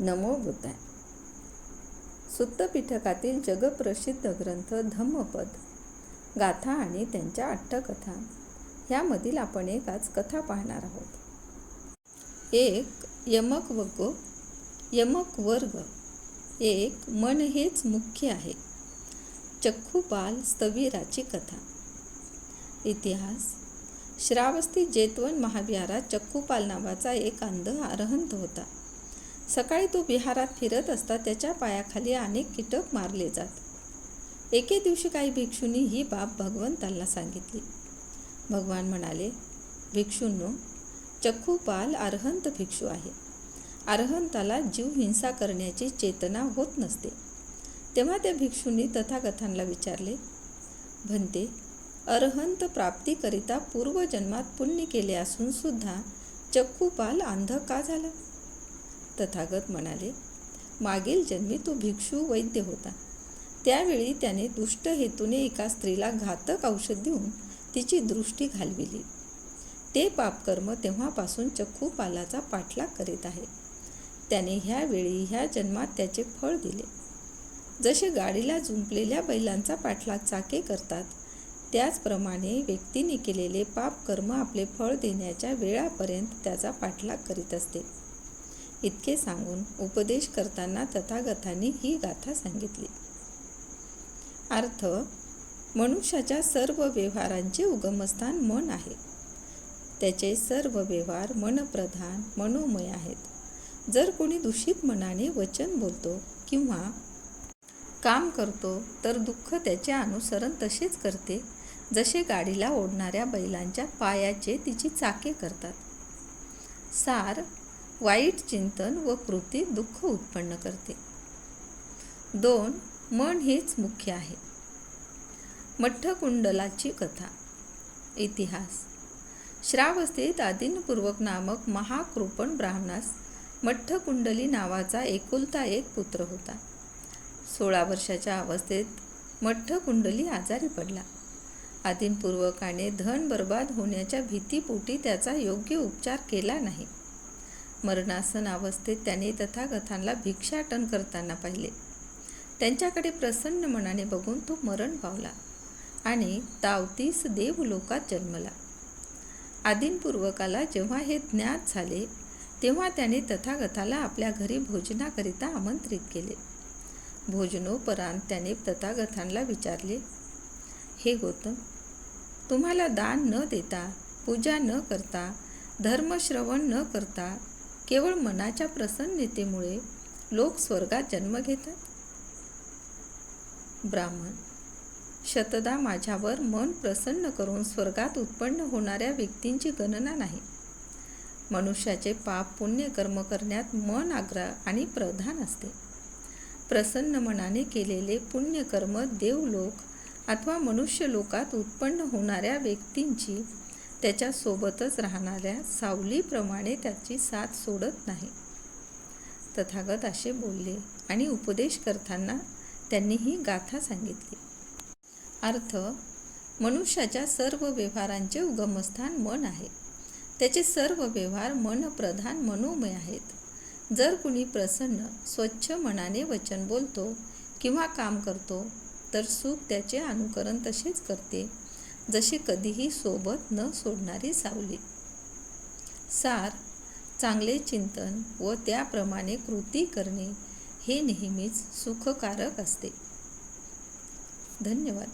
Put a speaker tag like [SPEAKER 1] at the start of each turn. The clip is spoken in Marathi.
[SPEAKER 1] नमो बुद्धाय सुत्तपीठकातील जगप्रसिद्ध ग्रंथ धम्मपद गाथा आणि त्यांच्या अट्टकथा ह्यामधील आपण एक आज कथा पाहणार आहोत. एक यमक वग्गो यमक वर्ग. एक मन हेच मुख्य आहे. चक्खूपाल स्थविराची कथा. इतिहास. श्रावस्ती जेतवन महाविहारात चक्कूपाल नावाचा एक अंध अरहंत होता. सकाळी तो विहारात फिरत असता त्याच्या पायाखाली अनेक कीटक मारले जात. एके दिवशी काही भिक्षूंनी ही बाब भगवंताला सांगितली. भगवान म्हणाले भिक्षूंनो चक्खूपाल अर्हंत भिक्षू आहे. अर्हंताला जीव हिंसा करण्याची चेतना होत नसते. तेव्हा त्या भिक्षूंनी तथाकथांना विचारले भंते अर्हंत प्राप्तीकरिता पूर्वजन्मात पुण्य केले असून सुद्धा चक्खुपाल अंध का झाला? तथागत म्हणाले मागील जन्मी तो भिक्षू वैद्य होता. त्यावेळी त्याने दुष्ट हेतूने एका स्त्रीला घातक औषध देऊन तिची दृष्टी घालविली. ते पापकर्म तेव्हापासून चक्खुपालाचा पाठलाग करीत आहे. त्याने ह्यावेळी ह्या जन्मात त्याचे फळ दिले. जसे गाडीला जुंपलेल्या बैलांचा पाठलाग चाके करतात त्याचप्रमाणे व्यक्तीने केलेले पापकर्म आपले फळ देण्याच्या वेळापर्यंत त्याचा पाठलाग करीत असते. इतके सांगून उपदेश करताना तथागतांनी ही गाथा सांगितली. अर्थ मनुष्याच्या सर्व व्यवहारांचे उगमस्थान मन आहे. त्याचे सर्व व्यवहार मनप्रधान मनोमय आहेत. जर कोणी दूषित मनाने वचन बोलतो किंवा काम करतो तर दुःख त्याचे अनुसरण तसेच करते जसे गाडीला ओढणाऱ्या बैलांच्या पायाचे तिची चाके करतात. सार वाईट चिंतन व कृती दुःख उत्पन्न करते. दोन मन हेच मुख्य आहे. मठ्ठकुंडलाची कथा इतिहास. श्रावस्तीत आदिनपूर्वक नामक महाकृपण ब्राह्मणास मठ्ठकुंडली नावाचा एकुलता एक पुत्र होता. सोळा वर्षाच्या अवस्थेत मठ्ठकुंडली आजारी पडला. आदिनपूर्वकाने धन बर्बाद होण्याच्या भीतीपोटी त्याचा योग्य उपचार केला नाही. मरणासन अवस्थेत त्याने तथागथांना भिक्षाटन करताना पाहिले. त्यांच्याकडे प्रसन्न मनाने बघून तो मरण पावला आणि तावतीस देवलोकात जन्मला. आदिनपूर्वकाला जेव्हा हे ज्ञात झाले तेव्हा त्याने तथागताला आपल्या घरी भोजनाकरिता आमंत्रित केले. भोजनोपरांत त्याने तथागतांना विचारले हे गौतम तुम्हाला दान न देता पूजा न करता धर्मश्रवण न करता केवळ मनाच्या प्रसन्नतेमुळे लोक स्वर्गात जन्म घेतात? ब्राह्मण शतदा माझ्यावर मन प्रसन्न करून स्वर्गात उत्पन्न होणाऱ्या व्यक्तींची गणना नाही. मनुष्याचे पाप पुण्य कर्म करण्यात मन आग्रह आणि प्रधान असते. प्रसन्न मनाने केलेले पुण्यकर्म देवलोक अथवा मनुष्य लोकात उत्पन्न होणाऱ्या व्यक्तींची त्याच्यासोबतच राहणाऱ्या सावलीप्रमाणे त्याची साथ सोडत नाही. तथागत असे बोलले आणि उपदेश करताना त्यांनी ही गाथा सांगितली. अर्थ मनुष्याच्या सर्व व्यवहारांचे उगमस्थान मन आहे. त्याचे सर्व व्यवहार मनप्रधान मनोमय आहेत. जर कुणी प्रसन्न स्वच्छ मनाने वचन बोलतो किंवा काम करतो तर सुख त्याचे अनुकरण तसेच करते. जशी कधीही सोबत न सोडणारी सावली. सार चांगले चिंतन व त्याप्रमाणे कृती करणे हे नेहमीच सुखकारक असते. धन्यवाद.